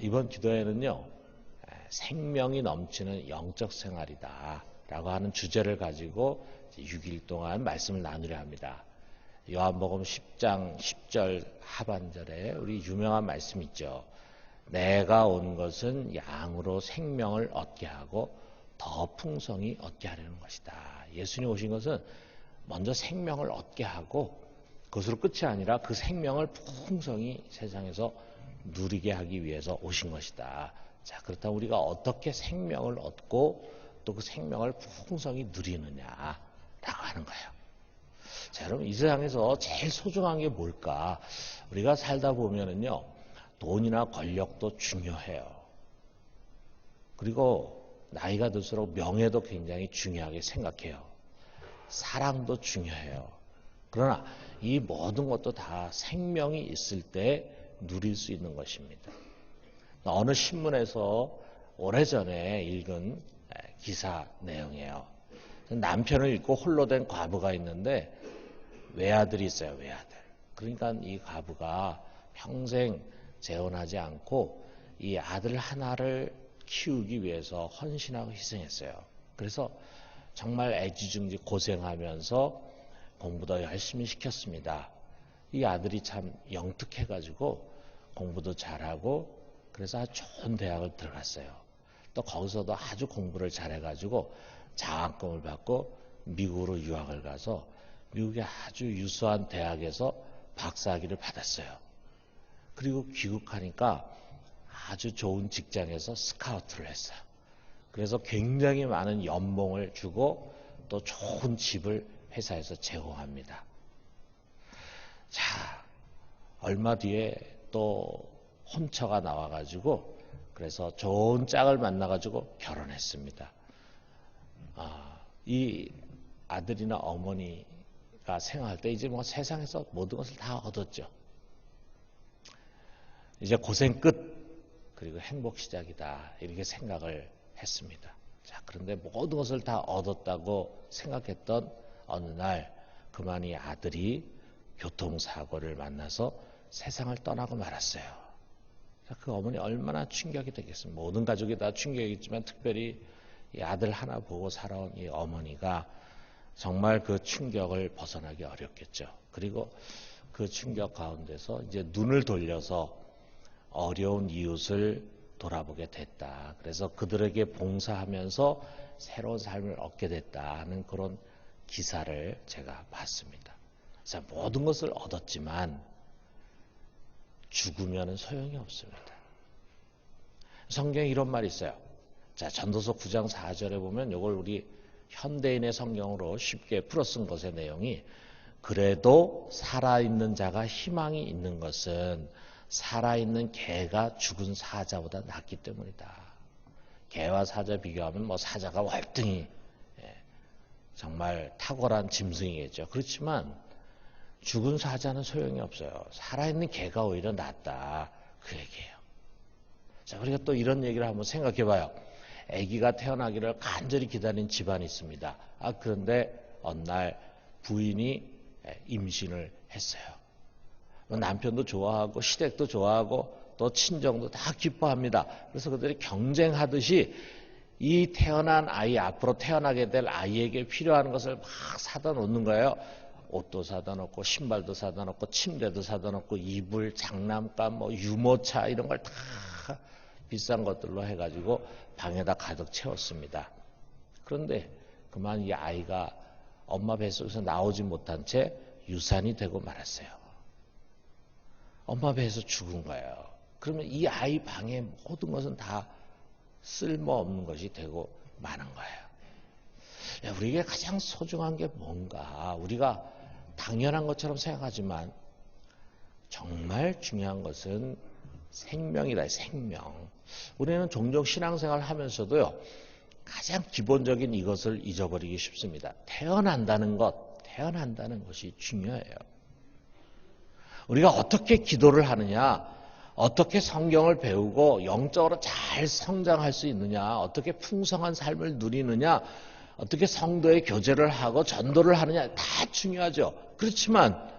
이번 기도회는요, 생명이 넘치는 영적 생활이다. 라고 하는 주제를 가지고 6일 동안 말씀을 나누려 합니다. 요한복음 10장 10절 하반절에 우리 유명한 말씀 있죠. 내가 온 것은 양으로 생명을 얻게 하고 더 풍성히 얻게 하려는 것이다. 예수님 오신 것은 먼저 생명을 얻게 하고 그것으로 끝이 아니라 그 생명을 풍성히 세상에서 누리게 하기 위해서 오신 것이다. 자, 그렇다면 우리가 어떻게 생명을 얻고 또 그 생명을 풍성히 누리느냐라고 하는 거예요. 자, 여러분 이 세상에서 제일 소중한 게 뭘까? 우리가 살다 보면은요, 돈이나 권력도 중요해요. 그리고 나이가 들수록 명예도 굉장히 중요하게 생각해요. 사랑도 중요해요. 그러나 이 모든 것도 다 생명이 있을 때 누릴 수 있는 것입니다. 어느 신문에서 오래전에 읽은 기사 내용이에요. 남편을 잃고 홀로 된 과부가 있는데 외아들이 있어요, 외아들. 그러니까 이 과부가 평생 재혼하지 않고 이 아들 하나를 키우기 위해서 헌신하고 희생했어요. 그래서 정말 애지중지 고생하면서 공부도 열심히 시켰습니다. 이 아들이 참 영특해가지고 공부도 잘하고 그래서 아주 좋은 대학을 들어갔어요. 또 거기서도 아주 공부를 잘해가지고 장학금을 받고 미국으로 유학을 가서 미국의 아주 유수한 대학에서 박사학위를 받았어요. 그리고 귀국하니까 아주 좋은 직장에서 스카우트를 했어요. 그래서 굉장히 많은 연봉을 주고 또 좋은 집을 회사에서 제공합니다. 자, 얼마 뒤에 또 혼처가 나와가지고 그래서 좋은 짝을 만나가지고 결혼했습니다. 아, 이 아들이나 어머니가 생각할 때 이제 뭐 세상에서 모든 것을 다 얻었죠. 이제 고생 끝 그리고 행복 시작이다 이렇게 생각을 했습니다. 자 그런데 모든 것을 다 얻었다고 생각했던 어느 날 그만 이 아들이 교통사고를 만나서 세상을 떠나고 말았어요. 그 어머니 얼마나 충격이 되겠습니까? 모든 가족이 다 충격이겠지만 특별히 이 아들 하나 보고 살아온 이 어머니가 정말 그 충격을 벗어나기 어렵겠죠. 그리고 그 충격 가운데서 이제 눈을 돌려서 어려운 이웃을 돌아보게 됐다. 그래서 그들에게 봉사하면서 새로운 삶을 얻게 됐다는 그런 기사를 제가 봤습니다. 자, 모든 것을 얻었지만 죽으면 소용이 없습니다. 성경에 이런 말이 있어요. 자, 전도서 9장 4절에 보면 이걸 우리 현대인의 성경으로 쉽게 풀어 쓴 것의 내용이 그래도 살아있는 자가 희망이 있는 것은 살아있는 개가 죽은 사자보다 낫기 때문이다. 개와 사자 비교하면 뭐 사자가 월등히 정말 탁월한 짐승이겠죠. 그렇지만 죽은 사자는 소용이 없어요. 살아있는 개가 오히려 낫다. 그 얘기예요. 자, 우리가 또 이런 얘기를 한번 생각해 봐요. 아기가 태어나기를 간절히 기다린 집안이 있습니다. 아, 그런데 어느 날 부인이 임신을 했어요. 남편도 좋아하고 시댁도 좋아하고 또 친정도 다 기뻐합니다. 그래서 그들이 경쟁하듯이 이 태어난 아이 앞으로 태어나게 될 아이에게 필요한 것을 막 사다 놓는 거예요. 옷도 사다 놓고 신발도 사다 놓고 침대도 사다 놓고 이불, 장난감, 뭐 유모차 이런 걸 다 비싼 것들로 해가지고 방에다 가득 채웠습니다. 그런데 그만 이 아이가 엄마 뱃속에서 나오지 못한 채 유산이 되고 말았어요. 엄마 배에서 죽은 거예요. 그러면 이 아이 방에 모든 것은 다 쓸모없는 것이 되고 마는 거예요. 우리에게 가장 소중한 게 뭔가 우리가 당연한 것처럼 생각하지만 정말 중요한 것은 생명이다, 생명. 우리는 종종 신앙생활 하면서도요, 가장 기본적인 이것을 잊어버리기 쉽습니다. 태어난다는 것, 태어난다는 것이 중요해요. 우리가 어떻게 기도를 하느냐, 어떻게 성경을 배우고 영적으로 잘 성장할 수 있느냐, 어떻게 풍성한 삶을 누리느냐, 어떻게 성도의 교제를 하고 전도를 하느냐 다 중요하죠. 그렇지만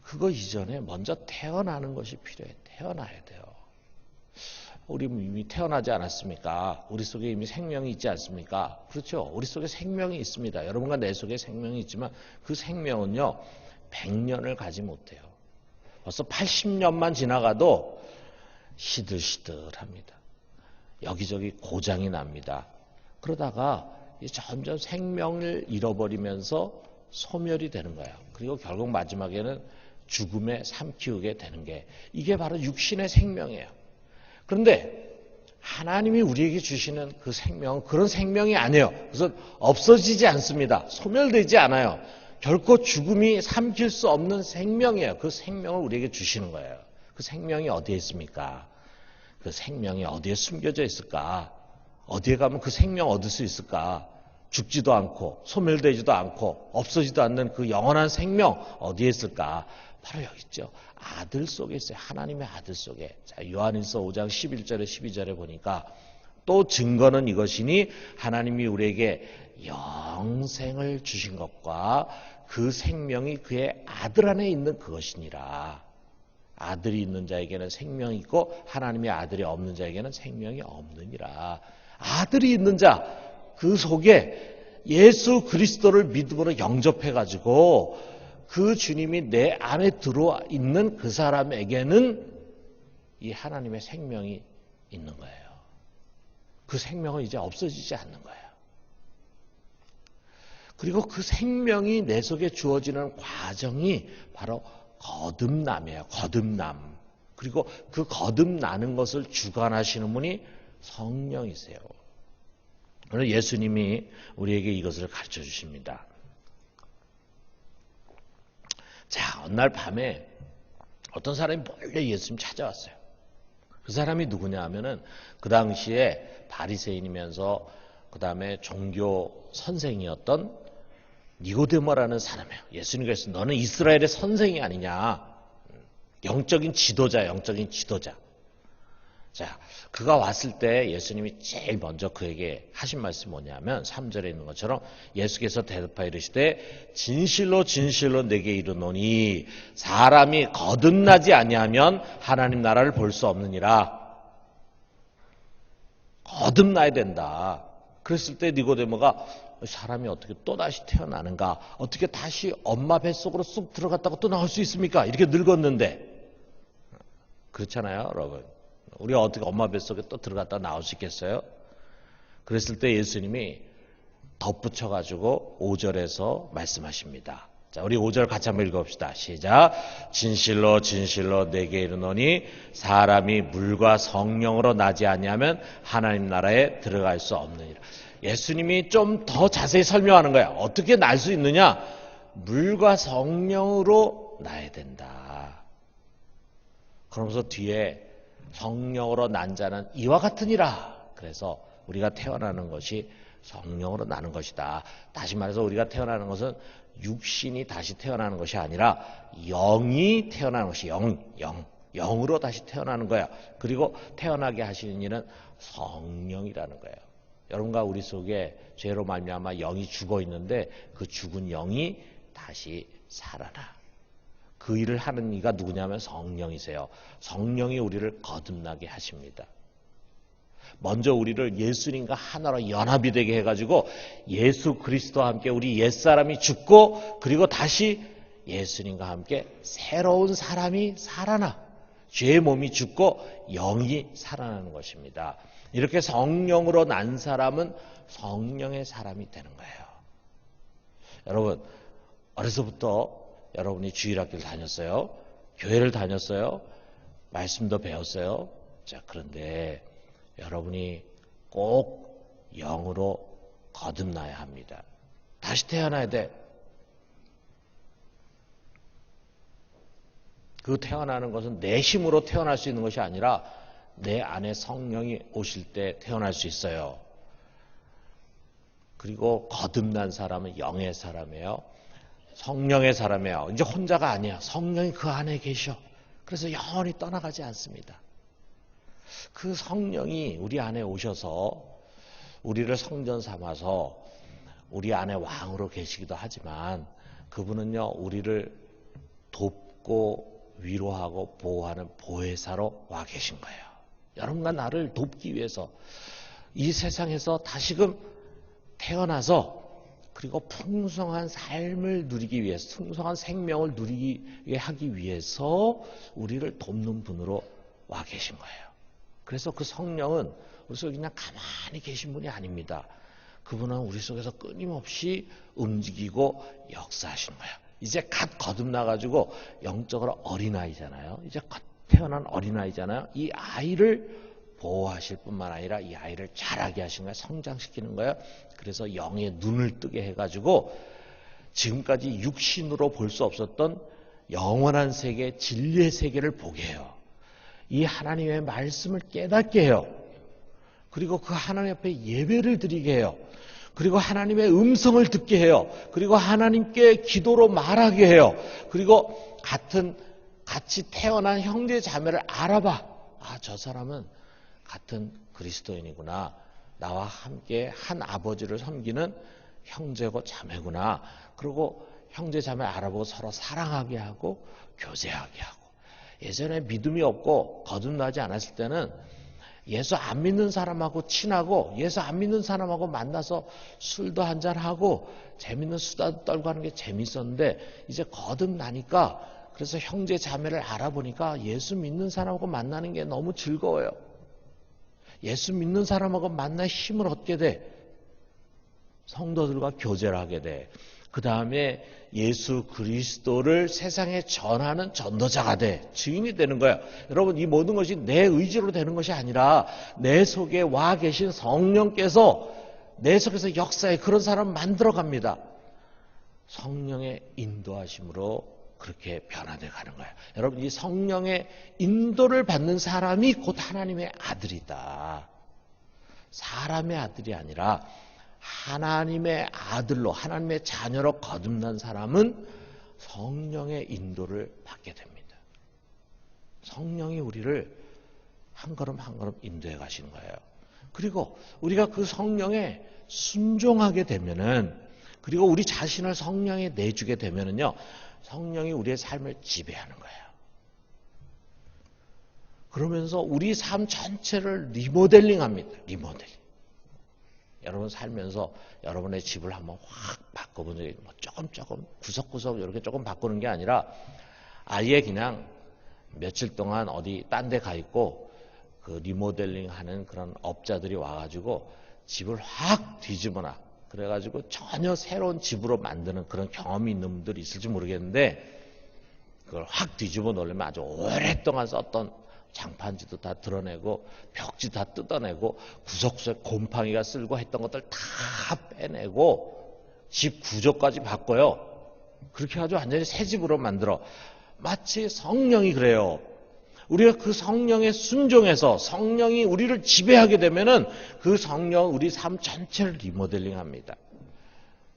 그거 이전에 먼저 태어나는 것이 필요해. 태어나야 돼요. 우리 이미 태어나지 않았습니까? 우리 속에 이미 생명이 있지 않습니까? 그렇죠. 우리 속에 생명이 있습니다. 여러분과 내 속에 생명이 있지만 그 생명은요, 100년을 가지 못해요. 벌써 80년만 지나가도 시들시들합니다. 여기저기 고장이 납니다. 그러다가 점점 생명을 잃어버리면서 소멸이 되는 거예요. 그리고 결국 마지막에는 죽음에 삼키우게 되는 게 이게 바로 육신의 생명이에요. 그런데 하나님이 우리에게 주시는 그 생명은 그런 생명이 아니에요. 그래서 없어지지 않습니다. 소멸되지 않아요. 결코 죽음이 삼킬 수 없는 생명이에요. 그 생명을 우리에게 주시는 거예요. 그 생명이 어디에 있습니까? 그 생명이 어디에 숨겨져 있을까? 어디에 가면 그 생명 얻을 수 있을까? 죽지도 않고 소멸되지도 않고 없어지도 않는 그 영원한 생명 어디에 있을까? 바로 여기 있죠. 아들 속에 있어요. 하나님의 아들 속에. 자, 요한일서 5장 11절에 12절에 보니까 또 증거는 이것이니 하나님이 우리에게 영생을 주신 것과 그 생명이 그의 아들 안에 있는 그것이니라. 아들이 있는 자에게는 생명이 있고 하나님의 아들이 없는 자에게는 생명이 없느니라. 아들이 있는 자 그 속에 예수 그리스도를 믿음으로 영접해 가지고 그 주님이 내 안에 들어와 있는 그 사람에게는 이 하나님의 생명이 있는 거예요. 그 생명은 이제 없어지지 않는 거예요. 그리고 그 생명이 내 속에 주어지는 과정이 바로 거듭남이에요. 거듭남. 그리고 그 거듭나는 것을 주관하시는 분이 성령이세요. 오늘 예수님이 우리에게 이것을 가르쳐 주십니다. 자, 어느 날 밤에 어떤 사람이 몰래 예수님 찾아왔어요. 그 사람이 누구냐 하면은 그 당시에 바리새인이면서 그 다음에 종교 선생이었던 니고데모라는 사람이에요. 예수님께서 너는 이스라엘의 선생이 아니냐. 영적인 지도자, 영적인 지도자. 자, 그가 왔을 때 예수님이 제일 먼저 그에게 하신 말씀이 뭐냐면 3절에 있는 것처럼 예수께서 대답하여 이르시되 진실로 진실로 내게 이르노니 사람이 거듭나지 아니하면 하나님 나라를 볼 수 없느니라. 거듭나야 된다. 그랬을 때 니고데모가 사람이 어떻게 또 다시 태어나는가? 어떻게 다시 엄마 뱃속으로 쑥 들어갔다가 또 나올 수 있습니까? 이렇게 늙었는데. 그렇잖아요, 여러분. 우리가 어떻게 엄마 뱃속에 또 들어갔다 나올 수 있겠어요? 그랬을 때 예수님이 덧붙여 가지고 5절에서 말씀하십니다. 자, 우리 5절 같이 한번 읽어봅시다. 시작. 진실로 진실로 내게 이르노니 사람이 물과 성령으로 나지 아니하면 하나님 나라에 들어갈 수 없느니라. 예수님이 좀 더 자세히 설명하는 거야. 어떻게 날 수 있느냐? 물과 성령으로 나야 된다. 그러면서 뒤에 성령으로 난 자는 이와 같으니라. 그래서 우리가 태어나는 것이 성령으로 나는 것이다. 다시 말해서 우리가 태어나는 것은 육신이 다시 태어나는 것이 아니라 영이 태어나는 것이 영, 영, 영으로 다시 태어나는 거야. 그리고 태어나게 하시는 이는 성령이라는 거예요. 여러분과 우리 속에 죄로 말미암아 영이 죽어 있는데 그 죽은 영이 다시 살아나. 그 일을 하는 이가 누구냐면 성령이세요. 성령이 우리를 거듭나게 하십니다. 먼저 우리를 예수님과 하나로 연합이 되게 해가지고 예수 그리스도와 함께 우리 옛사람이 죽고 그리고 다시 예수님과 함께 새로운 사람이 살아나 죄의 몸이 죽고 영이 살아나는 것입니다. 이렇게 성령으로 난 사람은 성령의 사람이 되는 거예요. 여러분 어려서부터 여러분이 주일학교를 다녔어요. 교회를 다녔어요. 말씀도 배웠어요. 자, 그런데 여러분이 꼭 영으로 거듭나야 합니다. 다시 태어나야 돼. 그 태어나는 것은 내 힘으로 태어날 수 있는 것이 아니라 내 안에 성령이 오실 때 태어날 수 있어요. 그리고 거듭난 사람은 영의 사람이에요. 성령의 사람이에요. 이제 혼자가 아니야. 성령이 그 안에 계셔. 그래서 영원히 떠나가지 않습니다. 그 성령이 우리 안에 오셔서 우리를 성전 삼아서 우리 안에 왕으로 계시기도 하지만 그분은요, 우리를 돕고 위로하고 보호하는 보혜사로 와 계신 거예요. 여러분과 나를 돕기 위해서 이 세상에서 다시금 태어나서 그리고 풍성한 삶을 누리기 위해서 풍성한 생명을 누리게 하기 위해서 우리를 돕는 분으로 와 계신 거예요. 그래서 그 성령은 우리 속에 그냥 가만히 계신 분이 아닙니다. 그분은 우리 속에서 끊임없이 움직이고 역사하시는 거예요. 이제 갓 거듭나가지고 영적으로 어린아이잖아요. 이제 갓 태어난 어린아이잖아요. 이 아이를 보호하실 뿐만 아니라 이 아이를 자라게 하신 거예요. 성장시키는 거예요. 그래서 영의 눈을 뜨게 해가지고 지금까지 육신으로 볼 수 없었던 영원한 세계, 진리의 세계를 보게 해요. 이 하나님의 말씀을 깨닫게 해요. 그리고 그 하나님 앞에 예배를 드리게 해요. 그리고 하나님의 음성을 듣게 해요. 그리고 하나님께 기도로 말하게 해요. 그리고 같은 같이 태어난 형제 자매를 알아봐. 아, 저 사람은 같은 그리스도인이구나. 나와 함께 한 아버지를 섬기는 형제고 자매구나. 그리고 형제 자매 알아보고 서로 사랑하게 하고 교제하게 하고. 예전에 믿음이 없고 거듭나지 않았을 때는 예수 안 믿는 사람하고 친하고 예수 안 믿는 사람하고 만나서 술도 한잔 하고 재밌는 수다도 떨고 하는 게 재밌었는데 이제 거듭나니까 그래서 형제 자매를 알아보니까 예수 믿는 사람하고 만나는 게 너무 즐거워요. 예수 믿는 사람하고 만나 힘을 얻게 돼. 성도들과 교제를 하게 돼. 그 다음에 예수 그리스도를 세상에 전하는 전도자가 돼. 증인이 되는 거예요. 여러분, 이 모든 것이 내 의지로 되는 것이 아니라 내 속에 와 계신 성령께서 내 속에서 역사에 그런 사람 만들어 갑니다. 성령의 인도하심으로 그렇게 변화돼 가는 거예요. 여러분, 이 성령의 인도를 받는 사람이 곧 하나님의 아들이다. 사람의 아들이 아니라 하나님의 아들로 하나님의 자녀로 거듭난 사람은 성령의 인도를 받게 됩니다. 성령이 우리를 한 걸음 한 걸음 인도해 가시는 거예요. 그리고 우리가 그 성령에 순종하게 되면은 그리고 우리 자신을 성령에 내주게 되면은요. 성령이 우리의 삶을 지배하는 거예요. 그러면서 우리 삶 전체를 리모델링 합니다. 리모델링. 여러분 살면서 여러분의 집을 한번 확 바꿔본 적이 뭐 조금 조금 구석구석 이렇게 조금 바꾸는 게 아니라 아예 그냥 며칠 동안 어디 딴 데 가 있고 그 리모델링 하는 그런 업자들이 와가지고 집을 확 뒤집어놔. 그래가지고 전혀 새로운 집으로 만드는 그런 경험이 있는 분들이 있을지 모르겠는데 그걸 확 뒤집어 놓으려면 아주 오랫동안 썼던 장판지도 다 드러내고 벽지 다 뜯어내고 구석구석 곰팡이가 쓸고 했던 것들 다 빼내고 집 구조까지 바꿔요. 그렇게 아주 완전히 새 집으로 만들어. 마치 성령이 그래요. 우리가 그 성령에 순종해서 성령이 우리를 지배하게 되면은 그 성령 우리 삶 전체를 리모델링 합니다.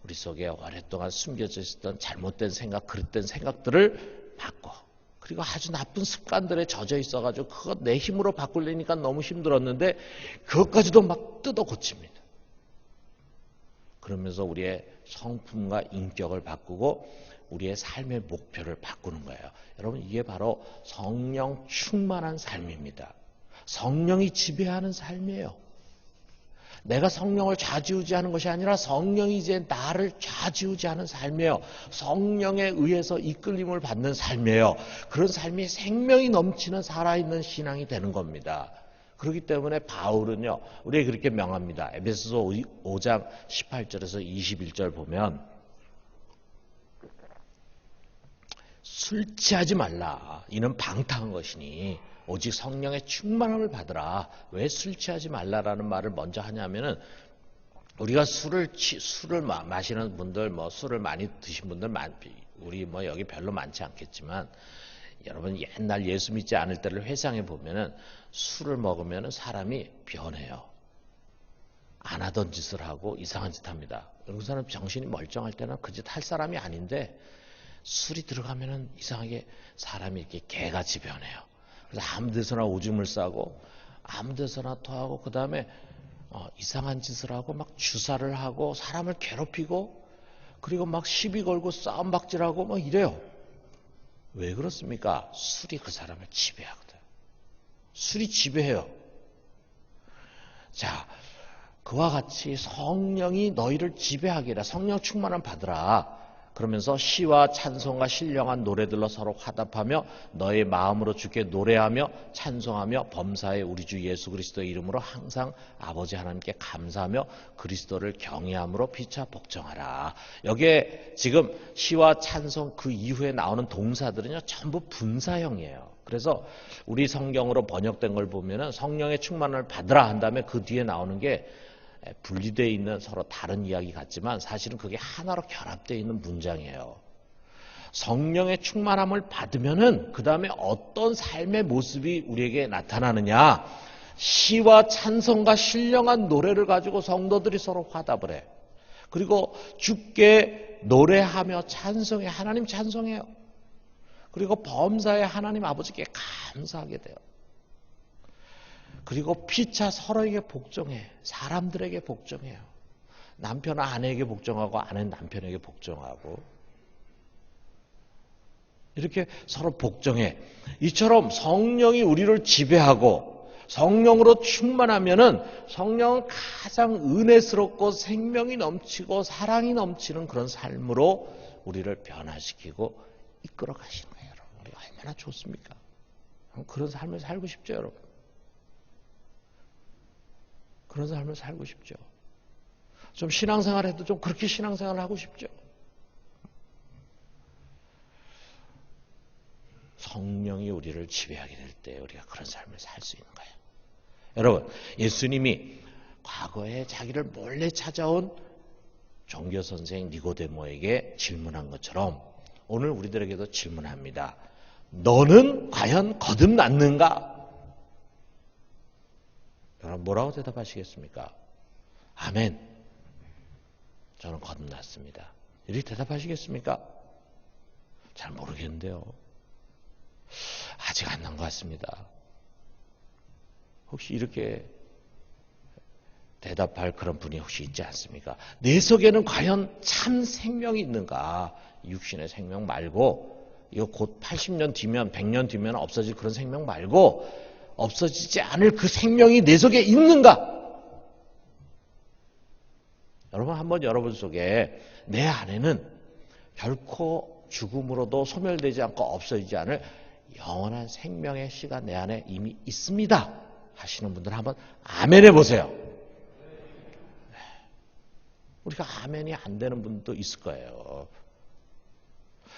우리 속에 오랫동안 숨겨져 있었던 잘못된 생각, 그릇된 생각들을 바꿔. 그리고 아주 나쁜 습관들에 젖어 있어가지고 그거 내 힘으로 바꾸려니까 너무 힘들었는데 그것까지도 막 뜯어 고칩니다. 그러면서 우리의 성품과 인격을 바꾸고 우리의 삶의 목표를 바꾸는 거예요. 여러분 이게 바로 성령 충만한 삶입니다. 성령이 지배하는 삶이에요. 내가 성령을 좌지우지하는 것이 아니라 성령이 이제 나를 좌지우지하는 삶이에요. 성령에 의해서 이끌림을 받는 삶이에요. 그런 삶이 생명이 넘치는 살아있는 신앙이 되는 겁니다. 그렇기 때문에 바울은요, 우리에게 그렇게 명합니다. 에베소서 5장 18절에서 21절 보면 술 취하지 말라. 이는 방탕한 것이니 오직 성령의 충만함을 받으라. 왜 술 취하지 말라라는 말을 먼저 하냐면은 우리가 술을 취, 술을 마, 시는 분들 뭐 술을 많이 드신 분들 많 우리 뭐 여기 별로 많지 않겠지만 여러분 옛날 예수 믿지 않을 때를 회상해 보면은 술을 먹으면은 사람이 변해요. 안 하던 짓을 하고 이상한 짓 합니다. 그 사람 정신이 멀쩡할 때는 그 짓 할 사람이 아닌데 술이 들어가면은 이상하게 사람이 이렇게 개같이 변해요. 그래서 아무 데서나 오줌을 싸고 아무 데서나 토하고 그 다음에 어, 이상한 짓을 하고 막 주사를 하고 사람을 괴롭히고 그리고 막 시비 걸고 싸움 박질하고 막 이래요. 왜 그렇습니까? 술이 그 사람을 지배하거든. 술이 지배해요. 자, 그와 같이 성령이 너희를 지배하기라 성령 충만을 받으라. 그러면서 시와 찬송과 신령한 노래들로 서로 화답하며 너의 마음으로 주께 노래하며 찬송하며 범사에 우리 주 예수 그리스도의 이름으로 항상 아버지 하나님께 감사하며 그리스도를 경외함으로 피차 복종하라. 여기에 지금 시와 찬송 그 이후에 나오는 동사들은요 전부 분사형이에요. 그래서 우리 성경으로 번역된 걸 보면은 성령의 충만을 받으라 한 다음에 그 뒤에 나오는 게 분리되어 있는 서로 다른 이야기 같지만 사실은 그게 하나로 결합되어 있는 문장이에요. 성령의 충만함을 받으면은 그 다음에 어떤 삶의 모습이 우리에게 나타나느냐? 시와 찬성과 신령한 노래를 가지고 성도들이 서로 화답을 해. 그리고 주께 노래하며 찬송해. 하나님 찬송해요. 그리고 범사에 하나님 아버지께 감사하게 돼요. 그리고 피차 서로에게 복종해. 사람들에게 복종해요. 남편은 아내에게 복종하고 아내는 남편에게 복종하고 이렇게 서로 복종해. 이처럼 성령이 우리를 지배하고 성령으로 충만하면은 성령은 가장 은혜스럽고 생명이 넘치고 사랑이 넘치는 그런 삶으로 우리를 변화시키고 이끌어 가시는 거예요, 여러분. 얼마나 좋습니까? 그런 삶을 살고 싶죠, 여러분. 그런 삶을 살고 싶죠. 좀 신앙생활 해도 좀 그렇게 신앙생활을 하고 싶죠. 성령이 우리를 지배하게 될 때 우리가 그런 삶을 살 수 있는 거예요. 여러분, 예수님이 과거에 자기를 몰래 찾아온 종교 선생 니고데모에게 질문한 것처럼 오늘 우리들에게도 질문합니다. 너는 과연 거듭났는가? 여러분 뭐라고 대답하시겠습니까? 아멘. 저는 거듭났습니다. 이렇게 대답하시겠습니까? 잘 모르겠는데요. 아직 안 난 것 같습니다. 혹시 이렇게 대답할 그런 분이 혹시 있지 않습니까? 내 속에는 과연 참 생명이 있는가? 육신의 생명 말고, 이거 곧 80년 뒤면, 100년 뒤면 없어질 그런 생명 말고, 없어지지 않을 그 생명이 내 속에 있는가? 여러분 한번 여러분 속에 내 안에는 결코 죽음으로도 소멸되지 않고 없어지지 않을 영원한 생명의 씨가 내 안에 이미 있습니다. 하시는 분들 한번 아멘 해보세요. 네. 우리가 아멘이 안 되는 분도 있을 거예요.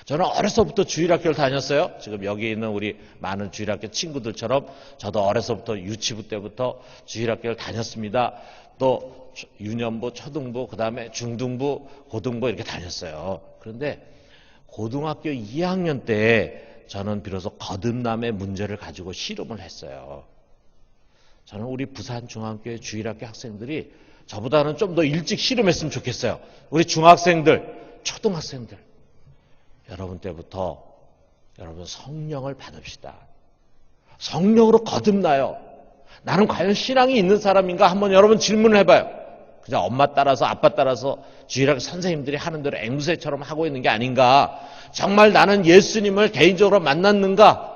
저는 어려서부터 주일학교를 다녔어요. 지금 여기 있는 우리 많은 주일학교 친구들처럼 저도 어려서부터 유치부 때부터 주일학교를 다녔습니다. 또 유년부, 초등부, 그 다음에 중등부, 고등부 이렇게 다녔어요. 그런데 고등학교 2학년 때 저는 비로소 거듭남의 문제를 가지고 실험을 했어요. 저는 우리 부산 중학교의 주일학교 학생들이 저보다는 좀 더 일찍 실험했으면 좋겠어요. 우리 중학생들, 초등학생들. 여러분 때부터 여러분 성령을 받읍시다. 성령으로 거듭나요. 나는 과연 신앙이 있는 사람인가? 한번 여러분 질문을 해봐요. 그냥 엄마 따라서 아빠 따라서 주일학 선생님들이 하는 대로 앵무새처럼 하고 있는 게 아닌가? 정말 나는 예수님을 개인적으로 만났는가?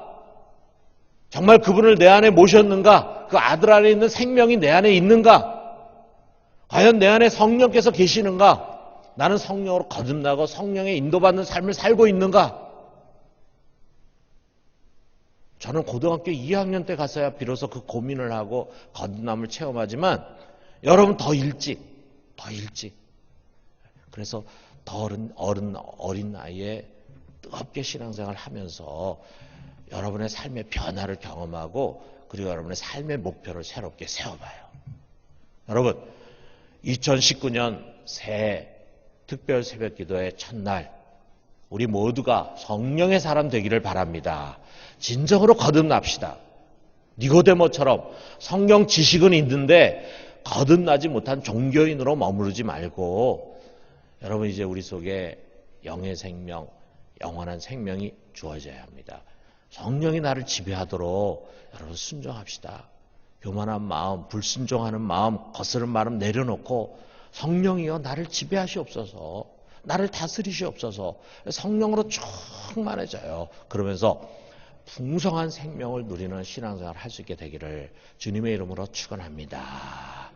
정말 그분을 내 안에 모셨는가? 그 아들 안에 있는 생명이 내 안에 있는가? 과연 내 안에 성령께서 계시는가? 나는 성령으로 거듭나고 성령의 인도받는 삶을 살고 있는가? 저는 고등학교 2학년 때 가서야 비로소 그 고민을 하고 거듭남을 체험하지만 여러분 더 일찍, 더 일찍. 그래서 더 어른, 어른, 어린 나이에 뜨겁게 신앙생활 하면서 여러분의 삶의 변화를 경험하고 그리고 여러분의 삶의 목표를 새롭게 세워봐요. 여러분, 2019년 새해 특별 새벽 기도의 첫날 우리 모두가 성령의 사람 되기를 바랍니다. 진정으로 거듭납시다. 니고데모처럼 성경 지식은 있는데 거듭나지 못한 종교인으로 머무르지 말고 여러분 이제 우리 속에 영의 생명, 영원한 생명이 주어져야 합니다. 성령이 나를 지배하도록 여러분 순종합시다. 교만한 마음, 불순종하는 마음, 거스른 마음 내려놓고 성령이여 나를 지배하시옵소서. 나를 다스리시옵소서. 성령으로 충만해져요. 그러면서 풍성한 생명을 누리는 신앙생활을 할수 있게 되기를 주님의 이름으로 축원합니다.